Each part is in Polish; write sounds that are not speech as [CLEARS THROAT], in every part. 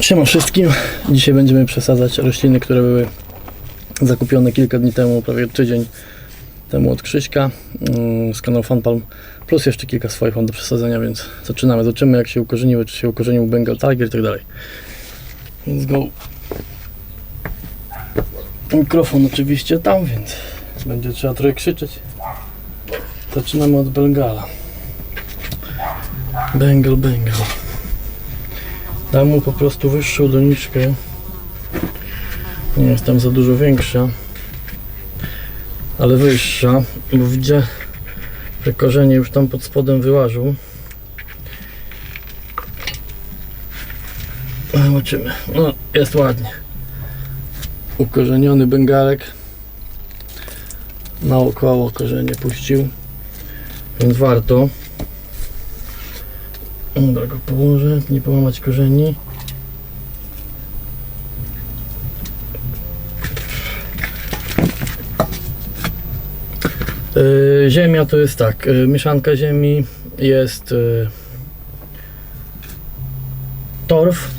Siema wszystkim. Dzisiaj będziemy przesadzać rośliny, które były zakupione kilka dni temu, prawie tydzień temu od Krzyśka mm, z kanału Funpalm. Plus jeszcze kilka swoich mam do przesadzenia, więc zaczynamy. Zobaczymy jak się ukorzeniły, czy się ukorzenił Bengal Tiger i tak dalej. Więc go. Mikrofon oczywiście tam, więc będzie trzeba trochę krzyczeć. Zaczynamy od Bengala. Bengal, Bengal. Dam mu po prostu wyższą doniczkę. Nie jest tam za dużo większa. Ale wyższa, bo widzę, że korzenie już tam pod spodem wyłażą. Zobaczymy. No, jest ładnie. Ukorzeniony bengalek. Naokoło korzenie puścił. Więc warto. Dobra, go położę, nie połamać korzeni. Yy, Ziemia to jest tak, yy, mieszanka ziemi jest yy, torf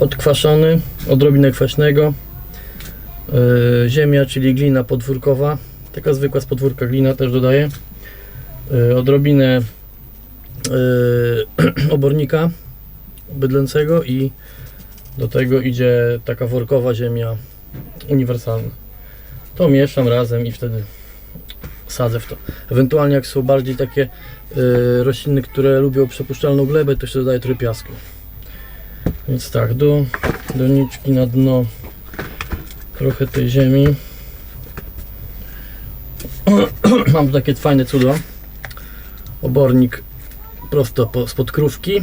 odkwaszony, odrobinę kwaśnego. Ziemia, czyli glina podwórkowa, taka zwykła z podwórka glina też dodaję. Odrobinę [CLEARS THROAT] obornika bydlęcego i do tego idzie taka workowa ziemia uniwersalna. To mieszam razem i wtedy sadzę w to. Ewentualnie jak są bardziej takie yy, rośliny, które lubią przepuszczalną glebę, to się dodaje trochę piasku. Więc tak, do doniczki na dno trochę tej ziemi. [CLEARS THROAT] Mam takie fajne cudo. Obornik prosto po, spod krówki.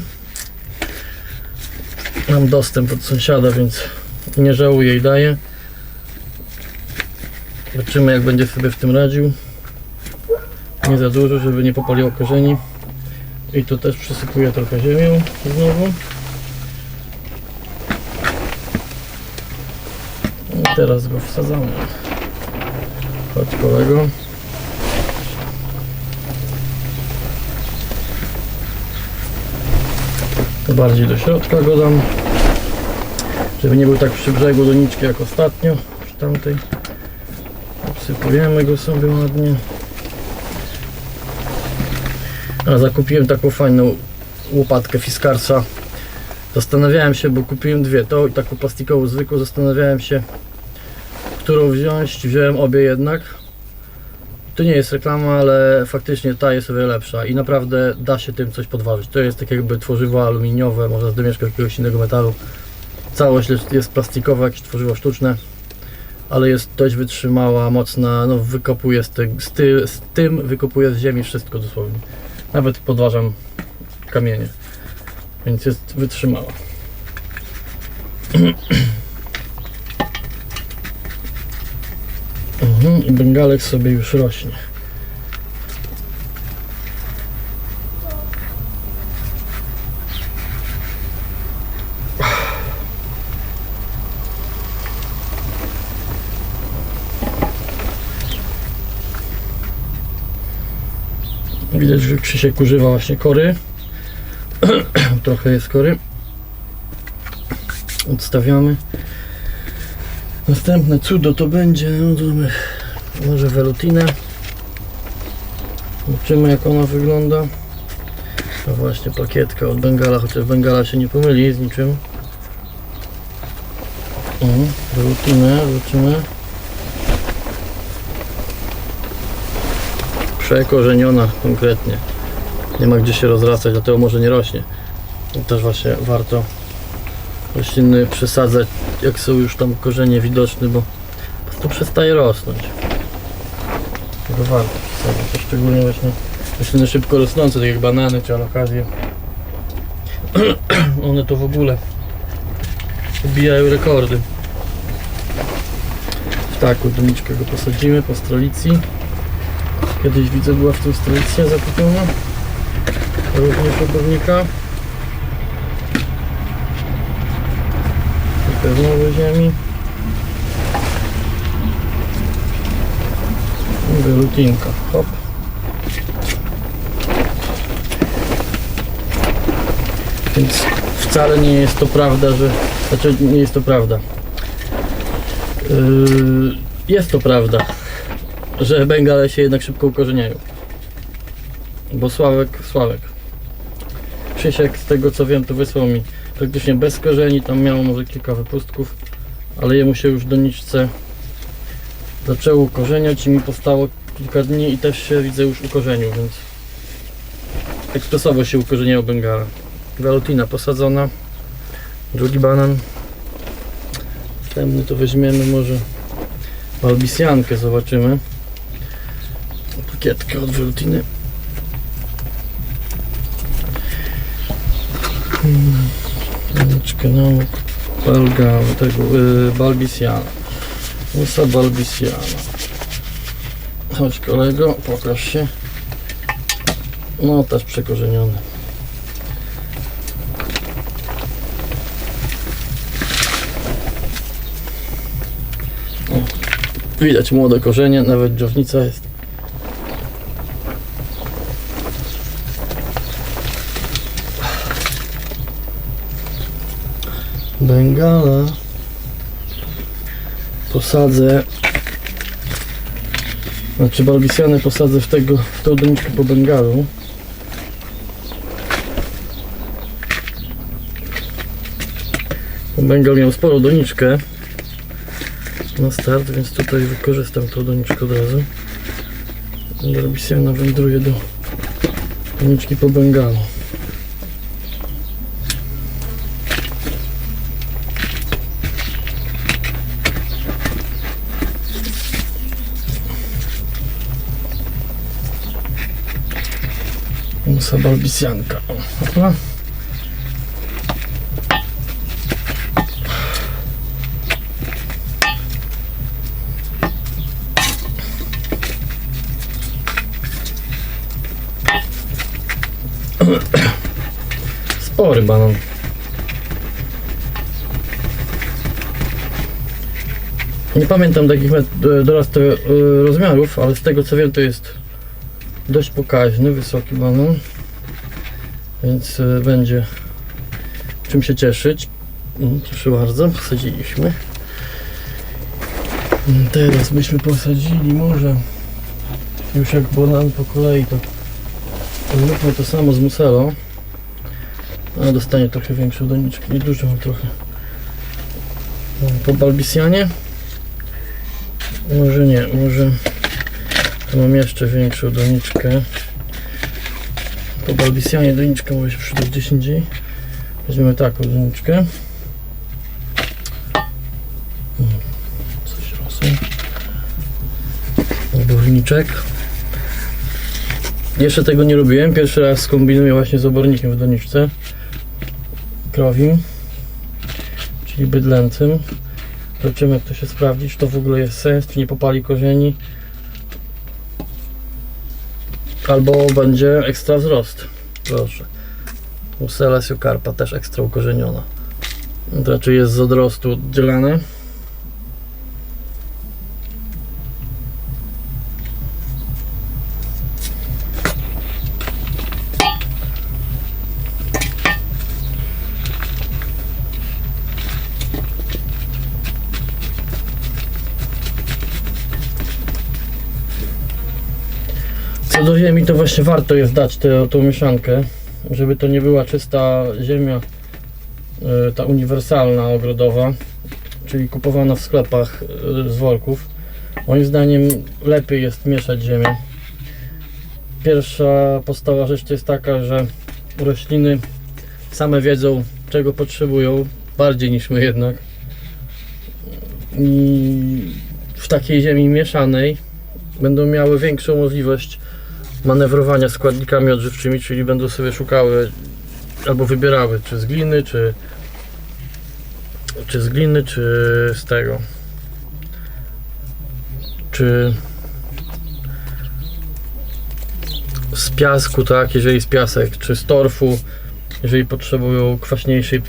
Mam dostęp od sąsiada, więc nie żałuję i daję. Zobaczymy jak będzie sobie w tym radził. Nie za dużo, żeby nie popaliło korzeni. I tu też przysypuję trochę ziemią znowu. I teraz go wsadzamy. Chodź kolego. Bardziej do środka go dam. Żeby nie był tak przy brzegu doniczki jak ostatnio, przy tamtej. Obsypujemy go sobie ładnie. A zakupiłem taką fajną łopatkę Fiskarsa. Zastanawiałem się, bo kupiłem dwie, to i taką plastikową zwykłą. Zastanawiałem się, którą wziąć. Wziąłem obie jednak. To nie jest reklama, ale faktycznie ta jest o wiele lepsza i naprawdę da się tym coś podważyć. To jest tak jakby tworzywo aluminiowe, można zdomieszkać jakiegoś innego metalu. Całość jest plastikowa, jakieś tworzywo sztuczne, ale jest dość wytrzymała, mocna, no wykopuje z, ty, z, ty, z tym, wykopuje z ziemi wszystko dosłownie. Nawet podważam kamienie, więc jest wytrzymała. [CLEARS THROAT] Mhm, i bengalek sobie już rośnie. Widać, że Krzysiek używa właśnie kory. [CLEARS THROAT] Trochę jest kory. Odstawiamy. Następne cudo to będzie, no może welutinę. Zobaczymy jak ona wygląda. To właśnie plakietka od Bengala, chociaż Bengala się nie pomyli z niczym. O, welutinę, zobaczymy. Przekorzeniona konkretnie. Nie ma gdzie się rozrastać, dlatego może nie rośnie. I też właśnie warto rośliny przesadzać, jak są już tam korzenie widoczne, bo po prostu przestaje rosnąć. Tego warto przesadzać, szczególnie właśnie rośliny szybko rosnące, tak jak banany czy alokazje. [CLEARS THROAT] One to w ogóle ubijają rekordy. W taką doniczkę go posadzimy po strolicji. Kiedyś widzę była w tym strolicja zakupiona. Również obornika. Trochę znowu ziemi. Wylutinka. Hop. Więc wcale nie jest to prawda, że. Znaczy, nie jest to prawda. Yy, jest to prawda, że Bengale się jednak szybko ukorzeniają. Bo Sławek, Sławek. Krzysiek, z tego co wiem, to wysłał mi praktycznie bez korzeni. Tam miało może kilka wypustków, ale jemu się już w doniczce zaczęło ukorzeniać i mi postało kilka dni i też się widzę już ukorzenił, więc ekspresowo się ukorzeniają Bengale. Galutina posadzona, drugi banan. Następny to weźmiemy może balbisjankę, zobaczymy. Pakietkę od Velutiny. Ręczkę no, Balga, tego, y, Balbisiana. Musa Balbisiana. Chodź kolego, pokaż się. No też przekorzeniony. Widać młode korzenie, nawet dżownica jest. Bengala. Posadzę. Znaczy balbisjany posadzę w tego w tą doniczkę po bengalu. Bengal miał sporą doniczkę na start, więc tutaj wykorzystam tą doniczkę od razu. Balbisjana wędruje do doniczki po bengalu Balbisjanka. O, dobra. Spory banan. Nie pamiętam takich dorosłych e, rozmiarów, ale z tego co wiem to jest dość pokaźny, wysoki banan, więc e, będzie czym się cieszyć. Mm, Proszę bardzo, posadziliśmy. Mm, Teraz byśmy posadzili może już jak banan po kolei to zróbmy to samo z muselą. A dostanie trochę większą doniczkę, nie dużo trochę. Mm, Po balbisjanie? Może nie, może tu mam jeszcze większą doniczkę. Po balbisjanie doniczka może się przydać gdzieś indziej. Weźmiemy taką doniczkę. Coś rosło. Oborniczek. Jeszcze tego nie robiłem. Pierwszy raz kombinuję właśnie z obornikiem w doniczce. Krowim. Czyli bydlęcym. Zobaczymy jak to się sprawdzi, czy to w ogóle jest sens, czy nie popali korzeni. Albo będzie ekstra wzrost. Proszę. Usela Karpa też ekstra ukorzeniona. To raczej jest z odrostu oddzielane. Ziemi, to właśnie warto jest dać tę tą mieszankę, żeby to nie była czysta ziemia, e, ta uniwersalna ogrodowa, czyli kupowana w sklepach e, z worków. Moim zdaniem lepiej jest mieszać ziemię. Pierwsza podstawowa rzecz to jest taka, że rośliny same wiedzą czego potrzebują, bardziej niż my jednak. I w takiej ziemi mieszanej będą miały większą możliwość manewrowania składnikami odżywczymi, czyli będą sobie szukały albo wybierały czy z gliny, czy czy z gliny, czy z tego. Czy z piasku, tak, jeżeli z piasek, czy z torfu, jeżeli potrzebują kwaśniejszej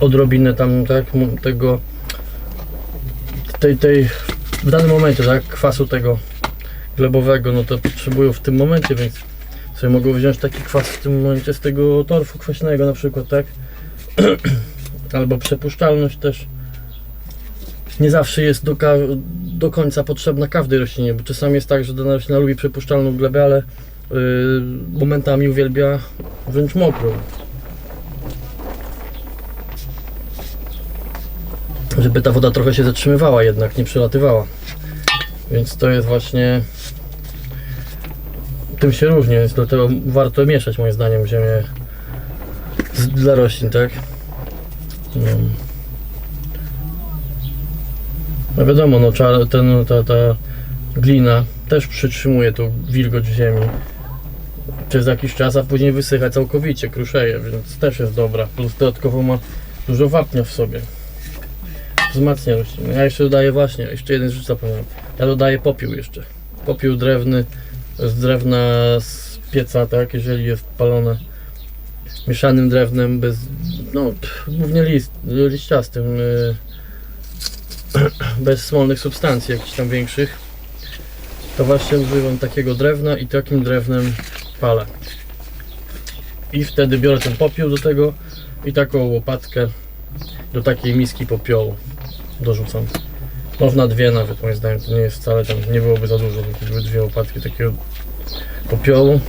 odrobinę tam, tak, tego tej, tej w danym momencie, tak, kwasu tego glebowego, no to potrzebują w tym momencie, więc sobie mogą wziąć taki kwas w tym momencie z tego torfu kwaśnego na przykład, tak? [CLEARS THROAT] albo przepuszczalność też nie zawsze jest do, do końca potrzebna każdej roślinie, bo czasami jest tak, że dana roślina lubi przepuszczalną glebę, ale yy, momentami uwielbia wręcz mokrą. Żeby ta woda trochę się zatrzymywała jednak, nie przelatywała. Więc to jest właśnie tym się różni, więc dlatego warto mieszać moim zdaniem ziemię z, dla roślin, tak? No. No wiadomo, no czar, ten, ta, ta glina też przytrzymuje tą wilgoć w ziemi przez jakiś czas, a później wysycha całkowicie, kruszeje, więc też jest dobra. Plus dodatkowo ma dużo wapnia w sobie. Wzmacnia rośliny. Ja jeszcze dodaję właśnie, jeszcze jeden rzecz zapomniałem. Ja dodaję popiół jeszcze. Popiół drewny z drewna z pieca, tak, jeżeli jest palone. Mieszanym drewnem bez, no głównie list, liściastym y, [CLEARS THROAT] bez smolnych substancji jakichś tam większych. To właśnie używam takiego drewna i takim drewnem palę. I wtedy biorę ten popiół do tego i taką łopatkę do takiej miski popiołu dorzucam można dwie nawet moim zdaniem to nie jest wcale tam nie byłoby za dużo gdyby dwie łopatki takiego popiołu.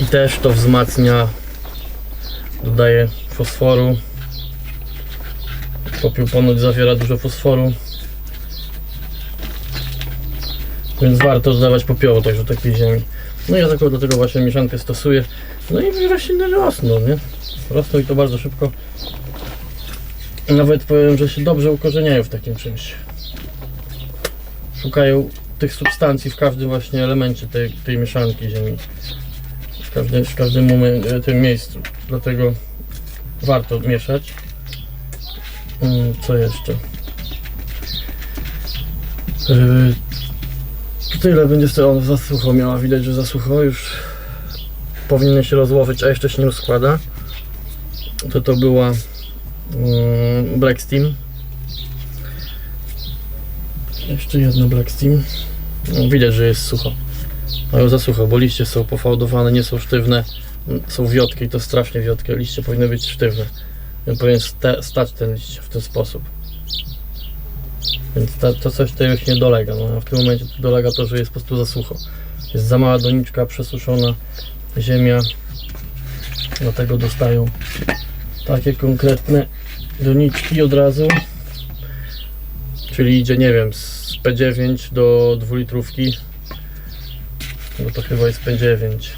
I też to wzmacnia dodaje fosforu. Popiół ponoć zawiera dużo fosforu. Więc warto dodawać popiołu także do takiej ziemi no ja taką do tego właśnie mieszankę stosuję. No i rośliny rosną nie? Rosną i to bardzo szybko nawet powiem, że się dobrze ukorzeniają w takim czymś. Szukają tych substancji w każdym właśnie elemencie tej, tej mieszanki ziemi. W każdym, w każdym momen- tym miejscu. Dlatego warto mieszać. Mm, co jeszcze? Yy, tyle. Będzie sobie on za miała widać, że za już powinien się rozłożyć, a jeszcze się nie rozkłada. To to była Black Steam. Jeszcze jedna Black Steam. No, widać, że jest sucho. Ale za sucho, bo liście są pofałdowane, nie są sztywne. Mm, są wiotkie i to strasznie wiotkie. Liście powinny być sztywne. Więc powinien sta- stać ten liść w ten sposób. Więc ta, to coś tutaj już nie dolega no, w tym momencie dolega to, że jest po prostu za sucho. Jest za mała doniczka, przesuszona ziemia. Dlatego dostają takie konkretne doniczki od razu. Czyli idzie nie wiem z P9 do 2 litrówki bo to chyba jest P9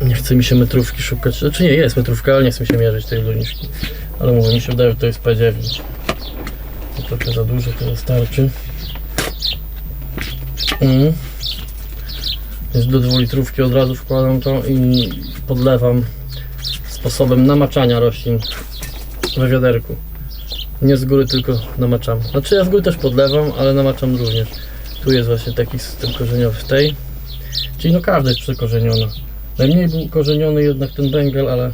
nie chce mi się metrówki szukać. Znaczy nie jest metrówka, ale nie chce mi się mierzyć tej doniczki. Ale mówię, mi się wydaje, że to jest P9 to trochę za dużo, to wystarczy. Mm. Więc do dwulitrówki od razu wkładam to i podlewam sposobem namaczania roślin we wiaderku. Nie z góry, tylko namaczam. Znaczy ja z góry też podlewam, ale namaczam również. Tu jest właśnie taki system korzeniowy w tej. Czyli no każda jest przekorzeniona. Najmniej był korzeniony jednak ten węgiel, ale,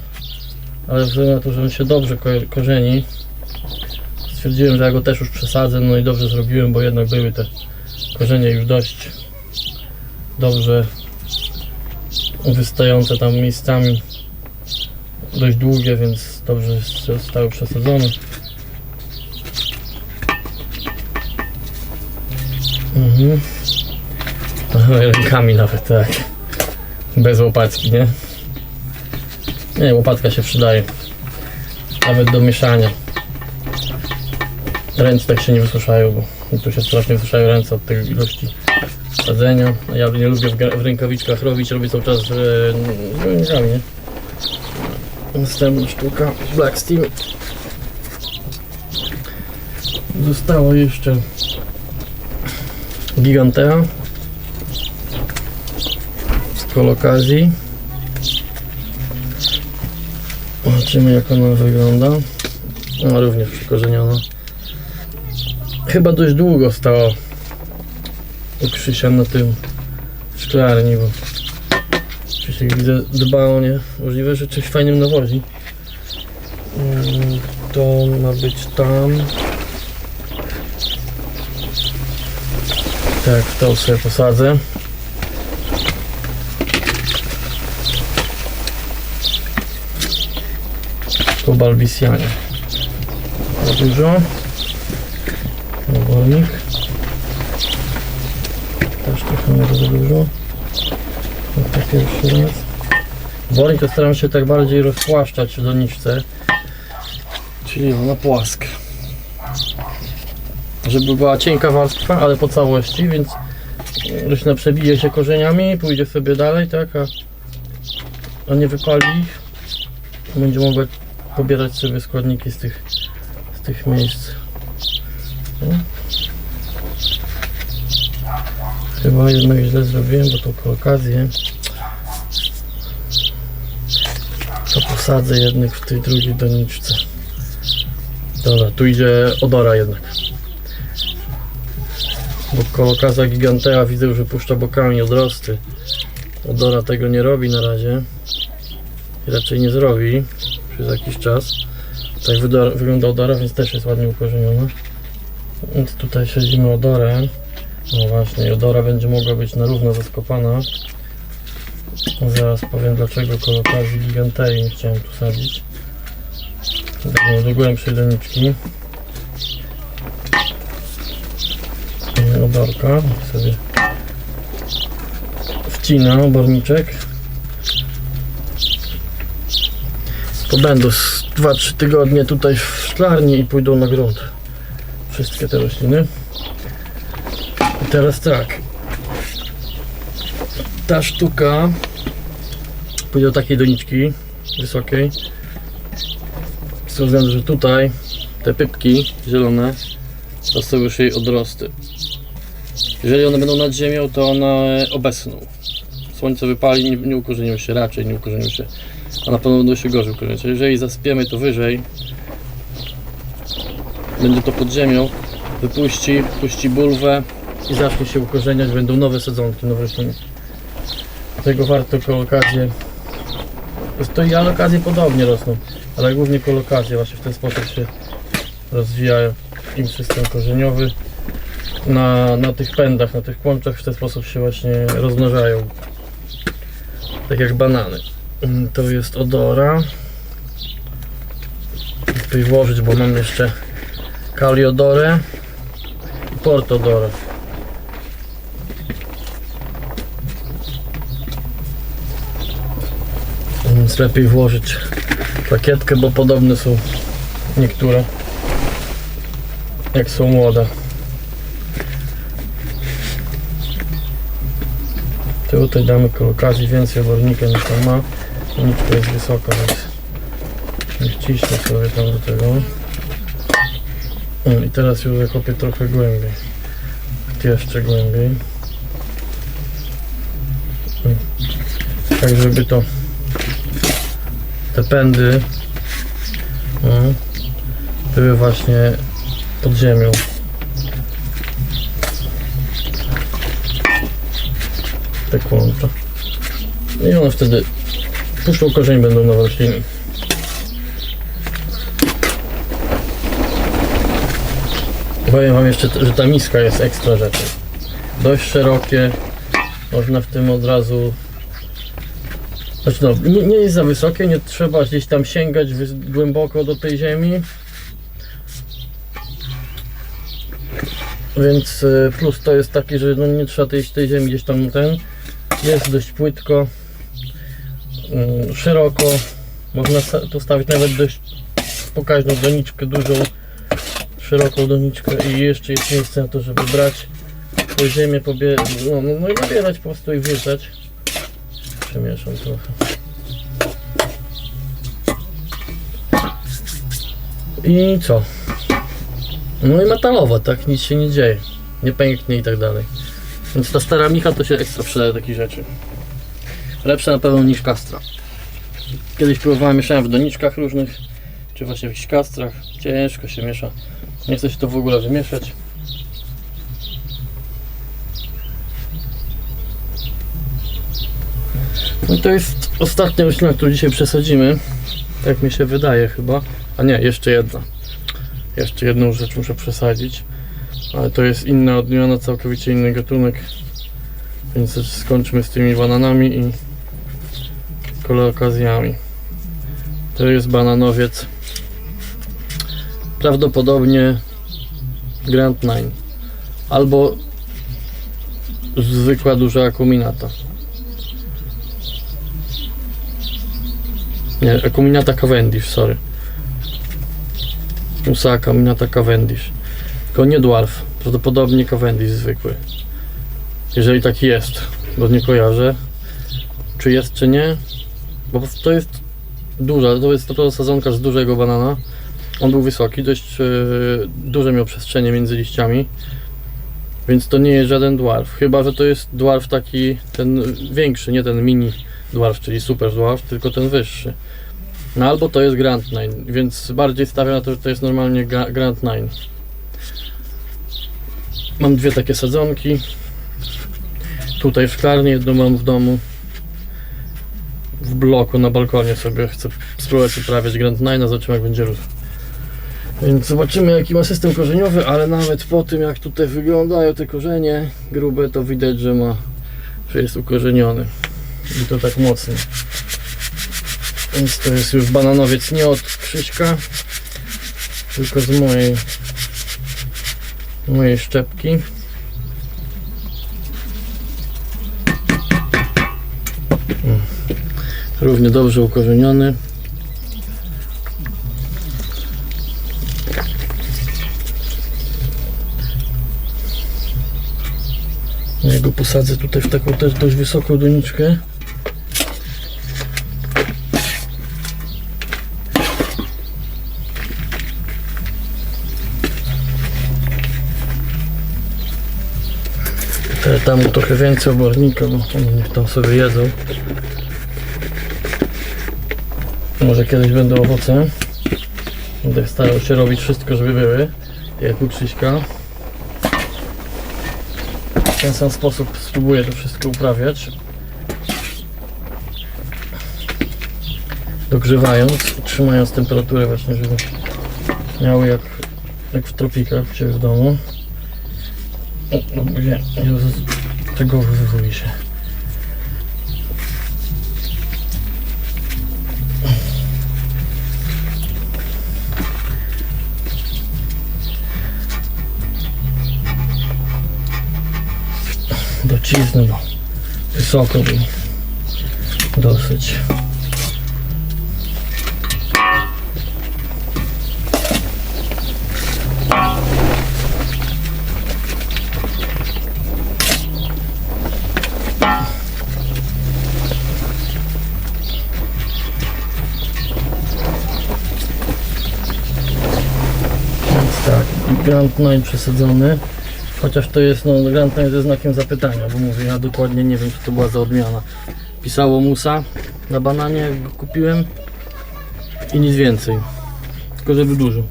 ale względu na to, że on się dobrze ko korzeni, stwierdziłem, że ja go też już przesadzę, no i dobrze zrobiłem, bo jednak były te korzenie już dość dobrze wystające tam miejscami dość długie, więc dobrze zostały przesadzone. Mhm. [LAUGHS] Rękami nawet tak. Bez łopatki, nie? Nie, łopatka się przydaje. Nawet do mieszania. Ręce tak się nie wysuszają, bo tu się strasznie wysuszają ręce od tej ilości sadzenia. A ja nie lubię w, w rękawiczkach robić, robię cały czas rękami, nie? Następna sztuka Black Steam. Zostało jeszcze Gigantea z kolokazji. Zobaczymy jak ona wygląda. No, również przykorzeniona. Chyba dość długo stała u Krzysia na tym szklarni, bo Krzysiek widzę dba o nie. Możliwe, że coś fajnym nawozi. Mm, to ma być tam. Tak, to sobie posadzę. To balbisianie. Za dużo. Powolnik. Może za dużo. No to pierwszy raz. Obornik to staram się tak bardziej rozpłaszczać w doniczce. Czyli ona płaska. Żeby była cienka warstwa, ale po całości, więc roślina przebije się korzeniami, pójdzie sobie dalej, tak, a, a nie wypali ich. Będzie mogła pobierać sobie składniki z tych, z tych miejsc. Chyba jednak źle zrobiłem, bo to po okazję to posadzę jednak w tej drugiej doniczce. Dobra, tu idzie odora jednak. Bo kolokaza gigantea widzę, że puszcza bokami odrosty. Odora tego nie robi na razie. I raczej nie zrobi przez jakiś czas. Tak wygląda odora, więc też jest ładnie ukorzeniona. Więc tutaj siedzimy odorę. No właśnie, odora będzie mogła być na równo zaskopana. Zaraz powiem dlaczego kolokazji gigantei nie chciałem tu sadzić. Do, do głębszej doniczki. Yy, Odorka sobie wcina oborniczek. Pobędą z 2-3 tygodnie tutaj w szklarni i pójdą na grunt. Wszystkie te rośliny. Teraz tak. Ta sztuka pójdzie do takiej doniczki wysokiej. Z tego względu, że tutaj te pypki zielone to są już jej odrosty. Jeżeli one będą nad ziemią, to one obesną. Słońce wypali, nie, nie ukorzenią się, raczej nie ukorzenią się, a na pewno będą się gorzej ukorzeniać. Jeżeli zaspiemy to wyżej, będzie to pod ziemią, wypuści, puści bulwę i zacznie się ukorzeniać, będą nowe sadzonki, nowe rośliny. Dlatego warto kolokację. To i alokacje podobnie rosną, ale głównie kolokacje właśnie w ten sposób się rozwijają im system korzeniowy. Na, na tych pędach, na tych kłączach w ten sposób się właśnie rozmnażają. Tak jak banany. Mm, To jest odora. Tutaj włożyć, bo mam jeszcze kaliodorę i portodorę. Lepiej włożyć plakietkę, bo podobne są niektóre jak są młode. Tutaj damy kolokazji więcej obornika niż tam ma. Niczka jest wysoka, więc nie wciśnę sobie tam do tego. O, I teraz już zakopię trochę głębiej. Jeszcze głębiej. Mm. Tak, żeby to te pędy o, były właśnie pod ziemią. Te kłącza. I one wtedy puszczą korzeń, będą nowe rośliny. Powiem wam jeszcze, że ta miska jest ekstra rzeczy. Dość szerokie. Można w tym od razu znaczy no, nie, nie jest za wysokie, nie trzeba gdzieś tam sięgać głęboko do tej ziemi. Więc y, plus to jest taki, że no nie trzeba tej, tej ziemi gdzieś tam ten. Jest dość płytko, y, szeroko. Można sta- tu stawić nawet dość pokaźną doniczkę, dużą, szeroką doniczkę i jeszcze jest miejsce na to, żeby brać po ziemię, no, no, no i nabierać po prostu i wrzucać. Przemieszam trochę. I co? No i metalowa, tak? Nic się nie dzieje. Nie pęknie i tak dalej. Więc ta stara micha to się ekstra przydaje do takich rzeczy. Lepsza na pewno niż kastra. Kiedyś próbowałem, mieszałem w doniczkach różnych, czy właśnie w jakichś kastrach. Ciężko się miesza. Nie chce się to w ogóle wymieszać. No to jest ostatnia roślina, którą dzisiaj przesadzimy. Tak mi się wydaje chyba. A nie, jeszcze jedna. Jeszcze jedną rzecz muszę przesadzić. Ale to jest inna odmiana, całkowicie inny gatunek. Więc skończmy z tymi bananami i kolookazjami. To jest bananowiec Prawdopodobnie Grand Nine. Albo zwykła duża akuminata. Nie, akuminata Cavendish, sorry. Musa akuminata Cavendish. Tylko nie dwarf. Prawdopodobnie Cavendish zwykły. Jeżeli taki jest, bo nie kojarzę. Czy jest, czy nie? Bo to jest duża, to jest to sadzonka z dużego banana. On był wysoki, dość e, duże miał przestrzenie między liściami. Więc to nie jest żaden dwarf. Chyba, że to jest dwarf taki, ten większy, nie ten mini dwarf, czyli super dwarf, tylko ten wyższy. No albo to jest Grand Nine, więc bardziej stawiam na to, że to jest normalnie Grand Nine. Mam dwie takie sadzonki. Tutaj w szklarni, jedną mam w domu. W bloku na balkonie sobie chcę spróbować uprawiać Grand Nine, zobaczymy jak będzie rósł. Więc zobaczymy jaki ma system korzeniowy, ale nawet po tym jak tutaj wyglądają te korzenie grube, to widać, że ma, że jest ukorzeniony. I to tak mocno. Więc to jest już bananowiec nie od Krzyśka, tylko z mojej mojej szczepki. Mm. Równie dobrze ukorzeniony. Ja go posadzę tutaj w taką też dość wysoką doniczkę. Te- Tam trochę więcej obornika, bo oni niech tam sobie jedzą. Może kiedyś będą owoce. Będę starał się robić wszystko, żeby były. Jak u Krzyśka. W ten sam sposób spróbuję to wszystko uprawiać. Dogrzewając, trzymając temperaturę właśnie, żeby miały jak, jak w tropikach Ciebie w domu. Nie, z- tego wywołuje się. Docisnę no. Wysoko. Dosyć. Grand Nine przesadzony. Chociaż to jest, no Grand Nine ze znakiem zapytania, bo mówię, ja dokładnie nie wiem, co to była za odmiana. Pisało Musa na bananie, jak go kupiłem i nic więcej. Tylko, że był duży.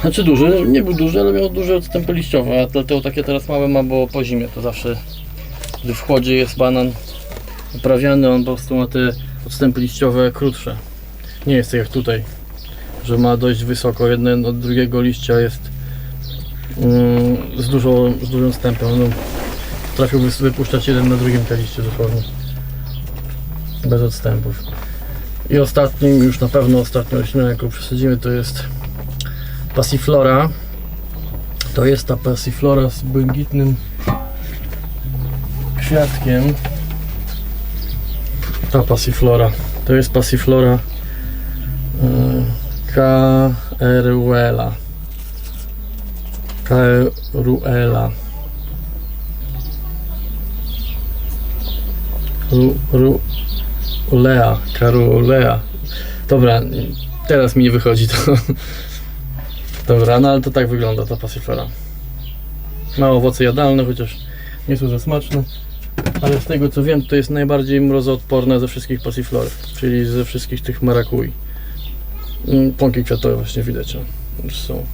Znaczy duży, nie był duży, ale miał duże odstępy liściowe, a dlatego takie teraz małe ma, bo po zimie to zawsze, gdy w chłodzie jest banan uprawiany, on po prostu ma te odstępy liściowe krótsze. Nie jest tak jak tutaj, że ma dość wysoko, jeden od drugiego liścia jest mm, z, dużo, z dużym stępem. No, trafił wypuszczać jeden na drugim te liście dosłownie. Bez odstępów. I ostatnim, już na pewno ostatnią rośliną, jaką przesadzimy, to jest Passiflora. To jest ta Passiflora z błękitnym kwiatkiem. Ta Passiflora. To jest Passiflora yy, Caruela. Caruela. Ru, ru, Lea, Karulea. Dobra, teraz mi nie wychodzi to. [LAUGHS] Dobra, no ale to tak wygląda ta pasiflora. Ma owoce jadalne, chociaż nie są za smaczne. Ale z tego co wiem, to jest najbardziej mrozoodporne ze wszystkich pasiflor, czyli ze wszystkich tych marakui. Mm, Pąki kwiatowe właśnie widać, o, już są.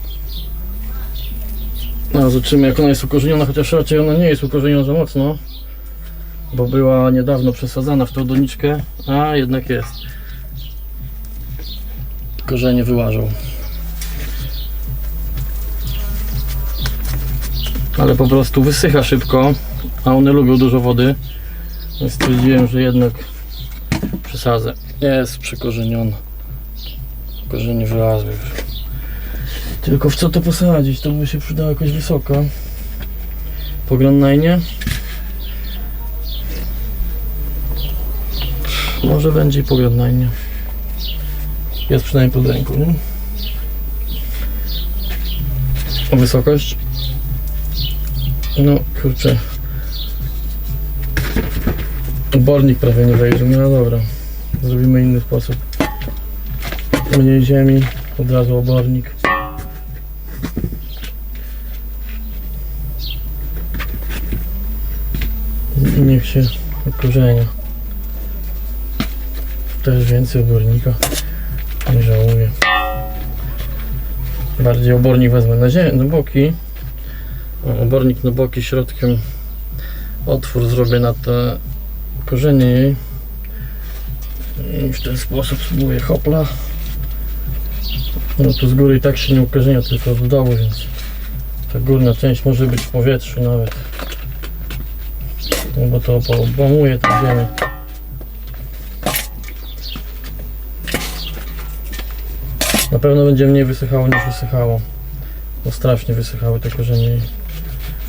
No, zobaczymy jak ona jest ukorzeniona, chociaż raczej ona nie jest ukorzeniona za mocno. Bo była niedawno przesadzana w tą doniczkę, a jednak jest. Korzenie wyłażą. Ale po prostu wysycha szybko, a one lubią dużo wody. Stwierdziłem, że jednak przesadzę. Jest przekorzeniona. Korzenie wylazły już. Tylko w co to posadzić? To by się przydało jakoś wysoko. Po granajnie. Może będzie i po granajnie. Jest przynajmniej pod ręką, nie? O wysokość? No kurczę. Obornik prawie nie wejdzie, no dobra. Zrobimy inny sposób. Mniej ziemi, od razu obornik. Niech się korzenia. Też więcej obornika. Nie żałuję. Bardziej obornik wezmę na ziemię, na boki. Obornik na boki środkiem. Otwór zrobię na te korzenie jej. I w ten sposób spróbuję hopla. No tu z góry i tak się nie ukorzenia, tylko dołu, więc ta górna część może być w powietrzu nawet. No bo to połamuje tę ziemię. Na pewno będzie mniej wysychało niż wysychało. Bo strasznie wysychały te korzenie i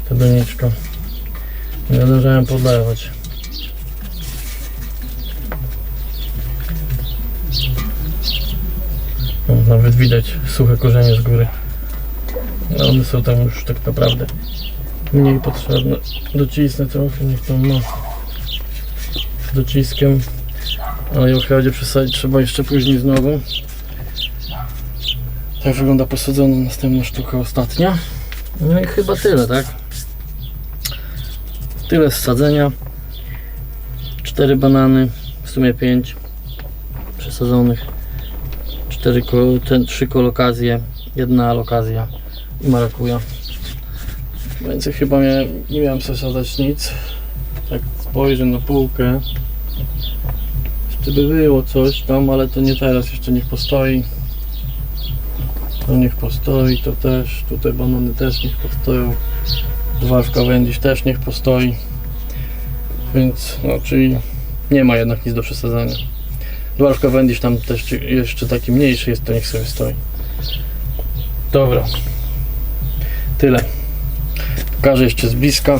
ta doniczka. Nie zdążyłem podlewać. Nawet widać suche korzenie z góry. One są tam już tak naprawdę mniej potrzebne. Docisnę trochę, niech tam ma dociskiem. Ale ją chyba będzie przesadzić trzeba jeszcze później znowu. Tak wygląda posadzona następna sztuka, ostatnia. No i chyba tyle, tak? Tyle sadzenia. Cztery banany, w sumie pięć przesadzonych. Cztery, ten, trzy kolokazje, jedna alokazja i marakuja. Więcej chyba miałem, nie miałem sobie sadzać nic. Tak spojrzę na półkę. Jeszcze by było coś tam, ale to nie teraz, jeszcze niech postoi. To niech postoi, to też, tutaj banany też niech postoją. Dwa w Cavendish też niech postoi. Więc, no, czyli nie ma jednak nic do przesadzania. Dwarf Cavendish tam też jeszcze taki mniejszy jest, to niech sobie stoi. Dobra. Tyle. Pokażę jeszcze z bliska.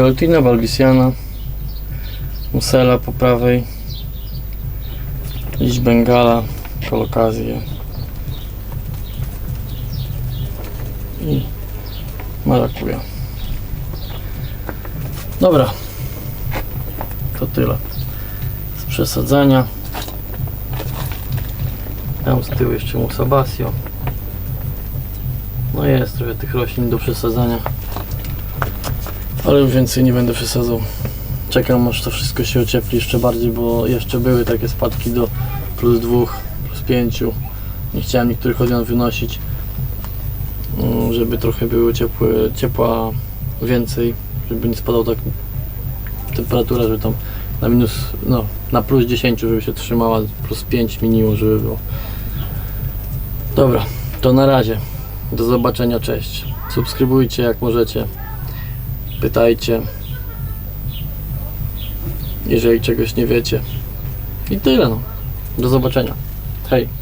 Violetina balbisiana, musela po prawej, liść bengala, kolokazję i marakuja. Dobra, to tyle z przesadzania. Tam z tyłu jeszcze musabasio. No jest trochę tych roślin do przesadzania. Ale już więcej nie będę przesadzał. Czekam aż to wszystko się ociepli jeszcze bardziej, bo jeszcze były takie spadki do plus 2, plus 5. Nie chciałem niektórych odmian wynosić, mm, żeby trochę były ciepłe, ciepła więcej, żeby nie spadał tak temperatura, żeby tam na minus, no na plus 10, żeby się trzymała, plus 5 minimum, żeby było. Dobra, to na razie. Do zobaczenia, cześć. Subskrybujcie jak możecie pytajcie, jeżeli czegoś nie wiecie. I tyle no. Do zobaczenia. Hej.